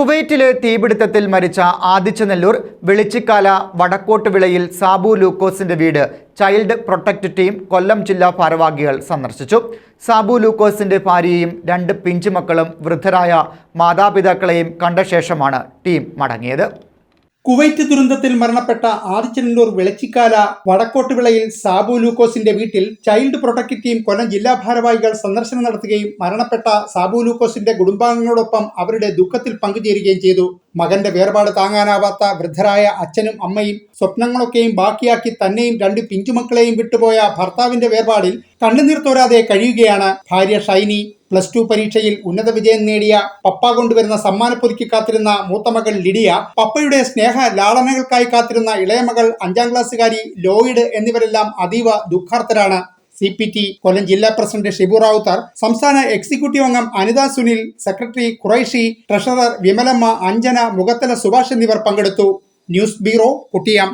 കുവൈറ്റിലെ തീപിടുത്തത്തിൽ മരിച്ച ആദിച്ചനെല്ലൂർ വെളിച്ചിക്കാല വടക്കോട്ട് വിളയിൽ സാബു ലൂക്കോസിന്റെ വീട് ചൈൽഡ് പ്രൊട്ടക്റ്റ് ടീം കൊല്ലം ജില്ലാ ഭാരവാഹികൾ സന്ദർശിച്ചു. സാബു ലൂക്കോസിന്റെ ഭാര്യയും രണ്ട് പിഞ്ചുമക്കളും വൃദ്ധരായ മാതാപിതാക്കളെയും കണ്ട ശേഷമാണ് ടീം മടങ്ങിയത്. കുവൈറ്റ് ദുരന്തത്തിൽ മരണപ്പെട്ട ആദിച്ചനല്ലൂർ വെളച്ചിക്കാല വടക്കോട്ടുവിളയിൽ സാബു ലൂക്കോസിന്റെ വീട്ടിൽ ചൈൽഡ് പ്രൊട്ടക്റ്റീവ് ടീം കൊല്ലം ജില്ലാ ഭാരവാഹികൾ സന്ദർശനം നടത്തുകയും മരണപ്പെട്ട സാബു ലൂക്കോസിന്റെ കുടുംബാംഗങ്ങളോടൊപ്പം അവരുടെ ദുഃഖത്തിൽ പങ്കുചേരുകയും ചെയ്തു. മകന്റെ വേർപാട് താങ്ങാനാവാത്ത വൃദ്ധരായ അച്ഛനും അമ്മയും സ്വപ്നങ്ങളൊക്കെയും ബാക്കിയാക്കി തന്നെയും രണ്ട് പിഞ്ചുമക്കളെയും വിട്ടുപോയ ഭർത്താവിന്റെ വേർപാടിൽ കണ്ണുനീർ തോരാതെ കഴിയുകയാണ് ഭാര്യ ഷൈനി. പ്ലസ് ടു പരീക്ഷയിൽ ഉന്നത വിജയം നേടിയ പപ്പ കൊണ്ടുവരുന്ന സമ്മാനപ്പൊതിക്ക് കാത്തിരുന്ന മൂത്തമകൾ ലിഡിയ പപ്പയുടെ സ്നേഹ ലാളനകൾക്കായി കാത്തിരുന്ന ഇളയമകൾ അഞ്ചാം ക്ലാസ്സുകാരി ലോയിഡ് എന്നിവരെല്ലാം അതീവ ദുഃഖാർത്തരാണ് സി പി ടി കൊല്ലം ജില്ലാ പ്രസിഡന്റ് ഷിബു റാവുത്തർ സംസ്ഥാന എക്സിക്യൂട്ടീവ് അംഗം അനിത സുനിൽ സെക്രട്ടറി ഖുറൈഷി ട്രഷറർ വിമലമ്മ അഞ്ജന മുഖത്തല സുഭാഷ് എന്നിവർ പങ്കെടുത്തു. News bureau കുട്ടിയം